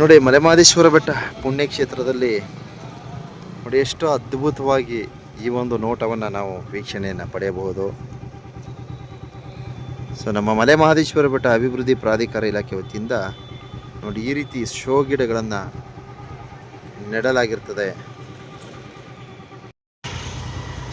ನೋಡಿ ಮಲೆಮಹದೇಶ್ವರ ಬೆಟ್ಟ ಪುಣ್ಯಕ್ಷೇತ್ರದಲ್ಲಿ ನೋಡಿ, ಎಷ್ಟು ಅದ್ಭುತವಾಗಿ ಈ ಒಂದು ನೋಟವನ್ನು ನಾವು ವೀಕ್ಷಣೆಯನ್ನು ಪಡೆಯಬಹುದು. ಸೊ ನಮ್ಮ ಮಲೆ ಮಹದೇಶ್ವರ ಬೆಟ್ಟ ಅಭಿವೃದ್ಧಿ ಪ್ರಾಧಿಕಾರ ಇಲಾಖೆ ವತಿಯಿಂದ ನೋಡಿ, ಈ ರೀತಿ ಶೋ ಗಿಡಗಳನ್ನು ನೆಡಲಾಗಿರ್ತದೆ.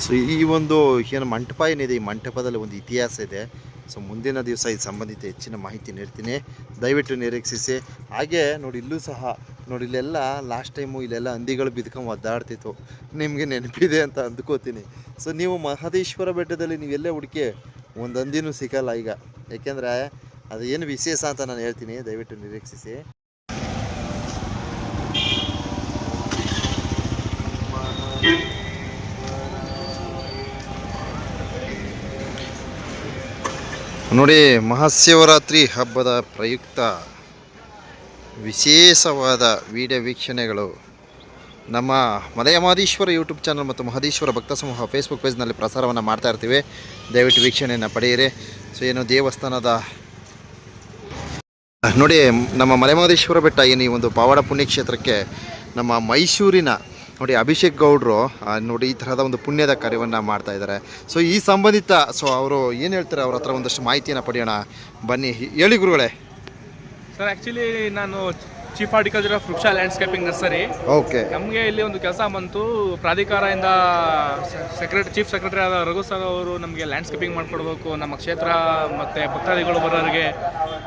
ಸೊ ಈ ಒಂದು ಏನು ಮಂಟಪ ಏನಿದೆ, ಈ ಮಂಟಪದಲ್ಲಿ ಒಂದು ಇತಿಹಾಸ ಇದೆ. ಸೊ ಮುಂದಿನ ದಿವಸ ಇದು ಸಂಬಂಧಿತ ಹೆಚ್ಚಿನ ಮಾಹಿತಿ ನೀಡ್ತೀನಿ. ದಯವಿಟ್ಟು ನಿರೀಕ್ಷಿಸಿ. ಹಾಗೆ ನೋಡಿ, ಇಲ್ಲೂ ಸಹ ನೋಡಿ, ಇಲ್ಲೆಲ್ಲ ಲಾಸ್ಟ್ ಟೈಮು ಇಲ್ಲೆಲ್ಲ ಹಂದಿಗಳು ಬಿದ್ಕೊಂಡು ಒದ್ದಾಡ್ತಿತ್ತು. ನಿಮಗೆ ನೆನಪಿದೆ ಅಂತ ಅಂದ್ಕೋತೀನಿ. ಸೊ ನೀವು ಮಹದೇಶ್ವರ ಬೆಟ್ಟದಲ್ಲಿ ನೀವೆಲ್ಲೇ ಹುಡುಕಿ, ಒಂದು ಹಂದಿನೂ ಸಿಗಲ್ಲ ಈಗ. ಯಾಕೆಂದರೆ ಅದು ಏನು ವಿಶೇಷ ಅಂತ ನಾನು ಹೇಳ್ತೀನಿ. ದಯವಿಟ್ಟು ನಿರೀಕ್ಷಿಸಿ. ನೋಡಿ, ಮಹಾಶಿವರಾತ್ರಿ ಹಬ್ಬದ ಪ್ರಯುಕ್ತ ವಿಶೇಷವಾದ ವಿಡಿಯೋ ವೀಕ್ಷಣೆಗಳು. ನಮ್ಮ ಮಲಯಮಾದೀಶ್ವರ ಯೂಟ್ಯೂಬ್ ಚಾನಲ್ ಮತ್ತು ಮಹದೀಶ್ವರ ಭಕ್ತ ಸಮೂಹ ಫೇಸ್ಬುಕ್ ಪೇಜ್ನಲ್ಲಿ ಪ್ರಸಾರವನ್ನು ಮಾಡ್ತಾ ಇರ್ತೀವಿ. ದಯವಿಟ್ಟು ವೀಕ್ಷಣೆಯನ್ನು ಪಡೆಯಿರಿ. ಸೊ ಏನು ದೇವಸ್ಥಾನದ ನೋಡಿ, ನಮ್ಮ ಮಲೆಮಹದೇಶ್ವರ ಬೆಟ್ಟ ಏನು ಈ ಒಂದು ಪಾವಡ ಪುಣ್ಯಕ್ಷೇತ್ರಕ್ಕೆ ನಮ್ಮ ಮೈಸೂರಿನ ನೋಡಿ ಅಭಿಷೇಕ್ ಗೌಡ್ರು ನೋಡಿ ಈ ಥರದ ಒಂದು ಪುಣ್ಯದ ಕಾರ್ಯವನ್ನು ಮಾಡ್ತಾ ಇದ್ದಾರೆ. ಸೊ ಈ ಸಂಬಂಧಿತ ಸೊ ಅವರು ಏನು ಹೇಳ್ತಾರೆ? ಅವ್ರ ಹತ್ರ ಒಂದಷ್ಟು ಮಾಹಿತಿಯನ್ನು ಪಡೆಯೋಣ. ಬನ್ನಿ, ಹೇಳಿ ಗುರುಗಳೇ. ಸರ್ ಆ್ಯಕ್ಚುಲಿ ನಾನು chief horticulture of Vriksha landscaping nursery okay ನಮಗೆ ಇಲ್ಲಿ ಒಂದು ಕೆಲಸ ಬಂತು. ಪ್ರಾಧಿಕಾರದಿಂದ ಸೆಕ್ರೆಟರಿ ಚೀಫ್ ಸೆಕ್ರೆಟರಿ ಆದ ರಘು ಸರ್ ಅವರು ನಮಗೆ ಲ್ಯಾಂಡ್ಸ್ಕೇಪಿಂಗ್ ಮಾಡಿಕೊಡ್ಬೇಕು. ನಮ್ಮ ಕ್ಷೇತ್ರ ಮತ್ತು ಭಕ್ತಾದಿಗಳು ಬರೋರಿಗೆ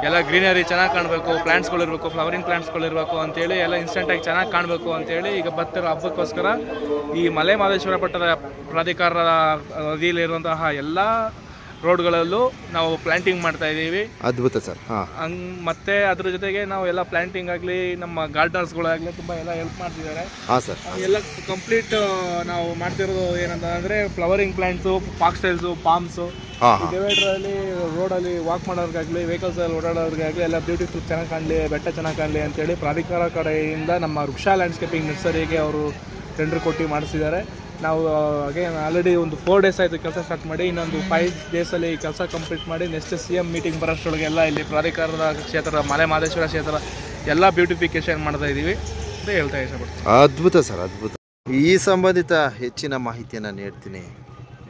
ಎಲ್ಲ ಗ್ರೀನರಿ ಚೆನ್ನಾಗಿ ಕಾಣಬೇಕು. ಪ್ಲಾಂಟ್ಸ್ಗಳು ಇರಬೇಕು ಫ್ಲವರಿಂಗ್ ಪ್ಲಾಂಟ್ಸ್ಗಳು ಇರಬೇಕು ಅಂತೇಳಿ ಎಲ್ಲ ಇನ್ಸ್ಟೆಂಟಾಗಿ ಚೆನ್ನಾಗಿ ಕಾಣಬೇಕು ಅಂತೇಳಿ ಈಗ ಬರ್ತಿರೋ ಹಬ್ಬಕ್ಕೋಸ್ಕರ ಈ ಮಲೆ ಮಹದೇಶ್ವರ ಪಟ್ಟದ ಪ್ರಾಧಿಕಾರದ ಅಧೀನಲ್ಲಿರುವಂತಹ ಎಲ್ಲ ರೋಡ್ಗಳಲ್ಲೂ ನಾವು ಪ್ಲಾಂಟಿಂಗ್ ಮಾಡ್ತಾ ಇದ್ದೀವಿ. ಅದ್ಭುತ ಸರ್ ಹಾಂ. ಹಂಗ್ ಮತ್ತೆ ಅದ್ರ ಜೊತೆಗೆ ನಾವು ಎಲ್ಲ ಪ್ಲಾಂಟಿಂಗ್ ಆಗಲಿ ನಮ್ಮ ಗಾರ್ಡನರ್ಸ್ಗಳಾಗಲಿ ತುಂಬ ಎಲ್ಲ ಹೆಲ್ಪ್ ಮಾಡ್ತಿದ್ದಾರೆ. ಹಾಂ ಸರ್ ಎಲ್ಲ ಕಂಪ್ಲೀಟ್ ನಾವು ಮಾಡ್ತಿರೋದು ಏನಂತ ಅಂದರೆ ಫ್ಲವರಿಂಗ್ ಪ್ಲಾಂಟ್ಸು ಪಾಕ್ಸ್ಟೈಲ್ಸು ಪಾಮ್ಸು ಹಾಂ ಹಾಂ. ಡಿವೈಡ್ರಲ್ಲಿ ರೋಡಲ್ಲಿ ವಾಕ್ ಮಾಡೋರ್ಗಾಗಲಿ ವೆಹಿಕಲ್ಸಲ್ಲಿ ಓಡಾಡೋರ್ಗಾಗಲಿ ಎಲ್ಲ ಬ್ಯೂಟಿಫುಲ್ ಚೆನ್ನಾಗಿ ಕಾಣಲಿ ಬೆಟ್ಟ ಚೆನ್ನಾಗಿ ಕಾಣಲಿ ಅಂತೇಳಿ ಪ್ರಾಧಿಕಾರ ಕಡೆಯಿಂದ ನಮ್ಮ ವೃಕ್ಷ ಲ್ಯಾಂಡ್ಸ್ಕೇಪಿಂಗ್ ನರ್ಸರಿಗೆ ಅವರು ಟೆಂಡರ್ ಕೊಟ್ಟು ಮಾಡಿಸಿದ್ದಾರೆ. ನಾವು ಅಗೇನ್ ಆಲ್ರೆಡಿ ಒಂದು ಫೋರ್ ಡೇಸ್ ಆಯಿತು ಕೆಲಸ ಸ್ಟಾರ್ಟ್ ಮಾಡಿ, ಇನ್ನೊಂದು ಫೈವ್ ಡೇಸಲ್ಲಿ ಕೆಲಸ ಕಂಪ್ಲೀಟ್ ಮಾಡಿ ನೆಕ್ಸ್ಟ್ ಸಿ ಎಂ ಮೀಟಿಂಗ್ ಬರೋಷ್ಟೊಳಗೆಲ್ಲ ಇಲ್ಲಿ ಪ್ರಾಧಿಕಾರದ ಕ್ಷೇತ್ರ ಮಲೆ ಮಹದೇಶ್ವರ ಕ್ಷೇತ್ರ, ಎಲ್ಲ ಬ್ಯೂಟಿಫಿಕೇಶನ್ ಮಾಡ್ತಾ ಇದ್ದೀವಿ ಅಂತ ಹೇಳ್ತಾ ಇಷ್ಟಪಡ್ತೀನಿ. ಅದ್ಭುತ ಸರ್, ಅದ್ಭುತ. ಈ ಸಂಬಂಧಿತ ಹೆಚ್ಚಿನ ಮಾಹಿತಿಯನ್ನು ನೀಡ್ತೀನಿ.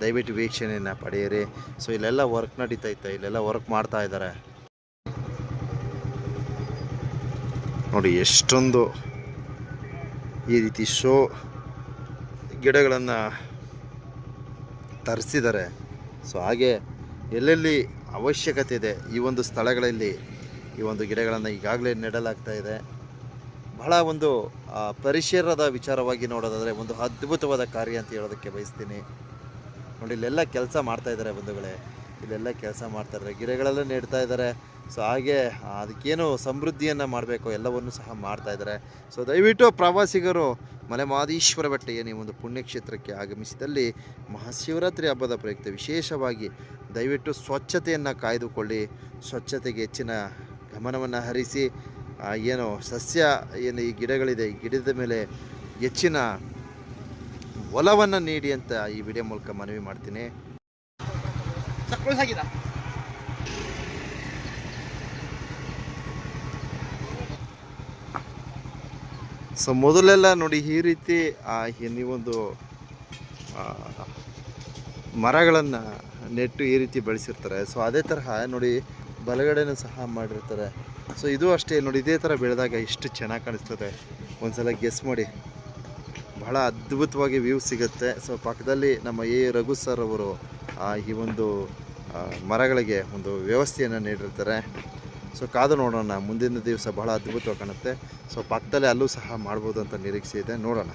ದಯವಿಟ್ಟು ವೀಕ್ಷಣೆಯನ್ನು ಪಡೆಯಿರಿ. ಸೊ ಇಲ್ಲೆಲ್ಲ ವರ್ಕ್ ನಡೀತೈತೆ ಇಲ್ಲೆಲ್ಲ ವರ್ಕ್ ಮಾಡ್ತಾ ಇದ್ದಾರೆ. ನೋಡಿ, ಎಷ್ಟೊಂದು ಈ ರೀತಿ ಶೋ ಗಿಡಗಳನ್ನು ತರಿಸಿದ್ದಾರೆ. ಸೊ ಹಾಗೆ ಎಲ್ಲೆಲ್ಲಿ ಅವಶ್ಯಕತೆ ಇದೆ ಈ ಒಂದು ಸ್ಥಳಗಳಲ್ಲಿ ಈ ಒಂದು ಗಿಡಗಳನ್ನು ಈಗಾಗಲೇ ನೆಡಲಾಗ್ತಾ ಇದೆ. ಬಹಳ ಒಂದು ಪರಿಸರದ ವಿಚಾರವಾಗಿ ನೋಡೋದಾದರೆ ಒಂದು ಅದ್ಭುತವಾದ ಕಾರ್ಯ ಅಂತ ಹೇಳೋದಕ್ಕೆ ಬಯಸ್ತೀನಿ. ನೋಡಿ, ಇಲ್ಲೆಲ್ಲ ಕೆಲಸ ಮಾಡ್ತಾ ಇದ್ದಾರೆ ಬಂಧುಗಳೇ. ಇಲ್ಲೆಲ್ಲ ಕೆಲಸ ಮಾಡ್ತಾ ಇದ್ದಾರೆ. ಗಿಡಗಳೆಲ್ಲ ನೆಡ್ತಾ ಇದ್ದಾರೆ. ಸೊ ಹಾಗೆ ಅದಕ್ಕೇನು ಸಮೃದ್ಧಿಯನ್ನು ಮಾಡಬೇಕು ಎಲ್ಲವನ್ನು ಸಹ ಮಾಡ್ತಾ ಇದ್ದಾರೆ. ಸೊ ದಯವಿಟ್ಟು ಪ್ರವಾಸಿಗರು ಮಲೆ ಮಹದೇಶ್ವರ ಬೆಟ್ಟ ಏನು ಈ ಒಂದು ಪುಣ್ಯಕ್ಷೇತ್ರಕ್ಕೆ ಆಗಮಿಸಿದಲ್ಲಿ ಮಹಾಶಿವರಾತ್ರಿ ಹಬ್ಬದ ಪ್ರಯುಕ್ತ ವಿಶೇಷವಾಗಿ ದಯವಿಟ್ಟು ಸ್ವಚ್ಛತೆಯನ್ನು ಕಾಯ್ದುಕೊಳ್ಳಿ. ಸ್ವಚ್ಛತೆಗೆ ಹೆಚ್ಚಿನ ಗಮನವನ್ನು ಹರಿಸಿ ಏನು ಸಸ್ಯ, ಏನು ಈ ಗಿಡಗಳಿದೆ, ಈ ಗಿಡದ ಮೇಲೆ ಹೆಚ್ಚಿನ ಒಲವನ್ನು ನೀಡಿ ಅಂತ ಈ ವಿಡಿಯೋ ಮೂಲಕ ಮನವಿ ಮಾಡ್ತೀನಿ. ಸೊ ಮೊದಲೆಲ್ಲ ನೋಡಿ ಈ ರೀತಿ ನೀವೊಂದು ಮರಗಳನ್ನು ನೆಟ್ಟು ಈ ರೀತಿ ಬೆಳೆಸಿರ್ತಾರೆ. ಸೊ ಅದೇ ತರಹ ನೋಡಿ ಬಲಗಡೆನೂ ಸಹ ಮಾಡಿರ್ತಾರೆ. ಸೊ ಇದು ಅಷ್ಟೇ, ನೋಡಿ ಇದೇ ಥರ ಬೆಳೆದಾಗ ಎಷ್ಟು ಚೆನ್ನಾಗಿ ಕಾಣಿಸ್ತದೆ. ಒಂದ್ಸಲ ಗೆಸ್ ಮಾಡಿ. ಬಹಳ ಅದ್ಭುತವಾಗಿ ವ್ಯೂ ಸಿಗುತ್ತೆ. ಸೊ ಪಕ್ಕದಲ್ಲಿ ನಮ್ಮ ಎ. ರಘು ಸರ್ ಅವರು ಈ ಒಂದು ಮರಗಳಿಗೆ ಒಂದು ವ್ಯವಸ್ಥೆಯನ್ನು ನೀಡಿರ್ತಾರೆ. ಸೊ ಕಾದು ನೋಡೋಣ. ಮುಂದಿನ ದಿವಸ ಬಹಳ ಅದ್ಭುತವಾಗಿ ಕಾಣುತ್ತೆ. ಸೊ ಪಕ್ಕದಲ್ಲೇ ಅಲ್ಲೂ ಸಹ ಮಾಡ್ಬೋದು ಅಂತ ನಿರೀಕ್ಷೆ ಇದೆ. ನೋಡೋಣ.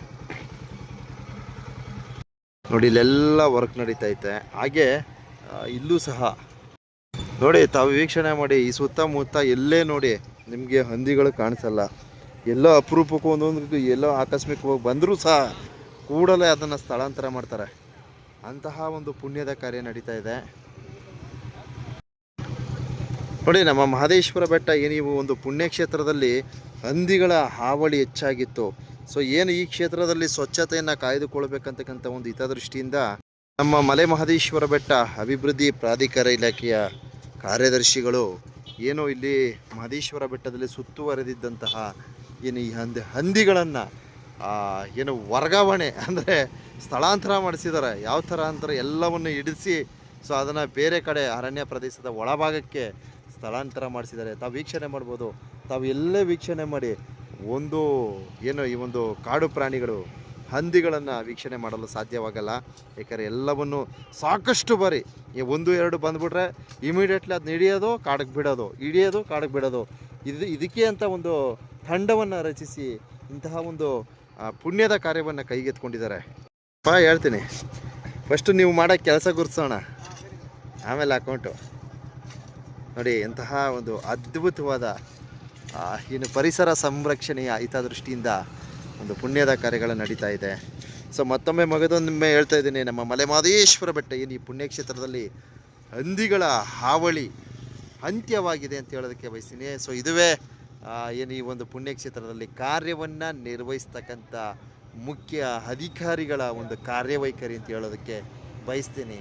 ನೋಡಿ, ಇಲ್ಲೆಲ್ಲ ವರ್ಕ್ ನಡೀತಾ ಐತೆ. ಹಾಗೆ ಇಲ್ಲೂ ಸಹ. ನೋಡಿ, ತಾವು ವೀಕ್ಷಣೆ ಮಾಡಿ, ಈ ಸುತ್ತಮುತ್ತ ಎಲ್ಲೇ ನೋಡಿ ನಿಮಗೆ ಹಂದಿಗಳು ಕಾಣಿಸಲ್ಲ. ಎಲ್ಲೋ ಅಪರೂಪಕ್ಕೂ ಒಂದೊಂದು ಎಲ್ಲೋ ಆಕಸ್ಮಿಕವಾಗಿ ಬಂದರೂ ಸಹ ಕೂಡಲೇ ಅದನ್ನು ಸ್ಥಳಾಂತರ ಮಾಡ್ತಾರೆ. ಅಂತಹ ಒಂದು ಪುಣ್ಯದ ಕಾರ್ಯ ನಡೀತಾ ಇದೆ. ನೋಡಿ, ನಮ್ಮ ಮಹದೇಶ್ವರ ಬೆಟ್ಟ ಏನು ನೀವು ಒಂದು ಪುಣ್ಯಕ್ಷೇತ್ರದಲ್ಲಿ ಹಂದಿಗಳ ಹಾವಳಿ ಹೆಚ್ಚಾಗಿತ್ತು. ಸೊ ಏನು ಈ ಕ್ಷೇತ್ರದಲ್ಲಿ ಸ್ವಚ್ಛತೆಯನ್ನು ಕಾಯ್ದುಕೊಳ್ಬೇಕಂತಕ್ಕಂಥ ಒಂದು ಹಿತದೃಷ್ಟಿಯಿಂದ ನಮ್ಮ ಮಲೆ ಮಹದೇಶ್ವರ ಬೆಟ್ಟ ಅಭಿವೃದ್ಧಿ ಪ್ರಾಧಿಕಾರ ಇಲಾಖೆಯ ಕಾರ್ಯದರ್ಶಿಗಳು ಏನು ಇಲ್ಲಿ ಮಹದೇಶ್ವರ ಬೆಟ್ಟದಲ್ಲಿ ಸುತ್ತುವರೆದಿದ್ದಂತಹ ಏನು ಈ ಹಂದಿ, ಹಂದಿಗಳನ್ನು ಏನು ವರ್ಗಾವಣೆ ಅಂದರೆ ಸ್ಥಳಾಂತರ ಮಾಡಿಸಿದ್ದಾರೆ ಯಾವ ಥರ ಅಂತಾರೆ ಎಲ್ಲವನ್ನು ಇಡಿಸಿ ಸೊ ಅದನ್ನು ಬೇರೆ ಕಡೆ ಅರಣ್ಯ ಪ್ರದೇಶದ ಒಳಭಾಗಕ್ಕೆ ಸ್ಥಳಾಂತರ ಮಾಡಿಸಿದ್ದಾರೆ. ತಾವು ವೀಕ್ಷಣೆ ಮಾಡ್ಬೋದು. ತಾವು ಎಲ್ಲೇ ವೀಕ್ಷಣೆ ಮಾಡಿ ಒಂದು ಏನು ಈ ಒಂದು ಕಾಡು ಪ್ರಾಣಿಗಳು ಹಂದಿಗಳನ್ನು ವೀಕ್ಷಣೆ ಮಾಡಲು ಸಾಧ್ಯವಾಗಲ್ಲ. ಏಕೆಂದರೆ ಎಲ್ಲವನ್ನು ಸಾಕಷ್ಟು ಬಾರಿ ಒಂದು ಎರಡು ಬಂದುಬಿಟ್ರೆ ಇಮಿಡಿಯೇಟ್ಲಿ ಅದನ್ನ ಹಿಡಿಯೋದು, ಕಾಡಕ್ಕೆ ಬಿಡೋದು, ಹಿಡಿಯೋದು, ಕಾಡಕ್ಕೆ ಬಿಡೋದು. ಇದು ಇದಕ್ಕೆ ಅಂತ ಒಂದು ತಂಡವನ್ನು ರಚಿಸಿ ಇಂತಹ ಒಂದು ಪುಣ್ಯದ ಕಾರ್ಯವನ್ನು ಕೈಗೆತ್ಕೊಂಡಿದ್ದಾರೆ ಪಾ ಹೇಳ್ತೀನಿ. ಫಸ್ಟು ನೀವು ಮಾಡೋ ಕೆಲಸ ಗುರುತಿಸೋಣ ಆಮೇಲೆ ಅಕೌಂಟು ನೋಡಿ, ಎಂತಹ ಒಂದು ಅದ್ಭುತವಾದ ಏನು ಪರಿಸರ ಸಂರಕ್ಷಣೆಯ ಹಿತದೃಷ್ಟಿಯಿಂದ ಒಂದು ಪುಣ್ಯದ ಕಾರ್ಯಗಳು ನಡೀತಾ ಇದೆ. ಸೊ ಮತ್ತೊಮ್ಮೆ ಮಗದೊಮ್ಮೆ ಹೇಳ್ತಾ ಇದ್ದೀನಿ, ನಮ್ಮ ಮಲೆಮಾದೇಶ್ವರ ಬೆಟ್ಟ ಏನು ಈ ಪುಣ್ಯಕ್ಷೇತ್ರದಲ್ಲಿ ಹಂದಿಗಳ ಹಾವಳಿ ಅಂತ್ಯವಾಗಿದೆ ಅಂತ ಹೇಳೋದಕ್ಕೆ ಬಯಸ್ತೀನಿ. ಸೊ ಇದುವೇ ಏನು ಈ ಒಂದು ಪುಣ್ಯಕ್ಷೇತ್ರದಲ್ಲಿ ಕಾರ್ಯವನ್ನು ನಿರ್ವಹಿಸ್ತಕ್ಕಂಥ ಮುಖ್ಯ ಅಧಿಕಾರಿಗಳ ಒಂದು ಕಾರ್ಯವೈಖರಿ ಅಂತ ಹೇಳೋದಕ್ಕೆ ಬಯಸ್ತೀನಿ.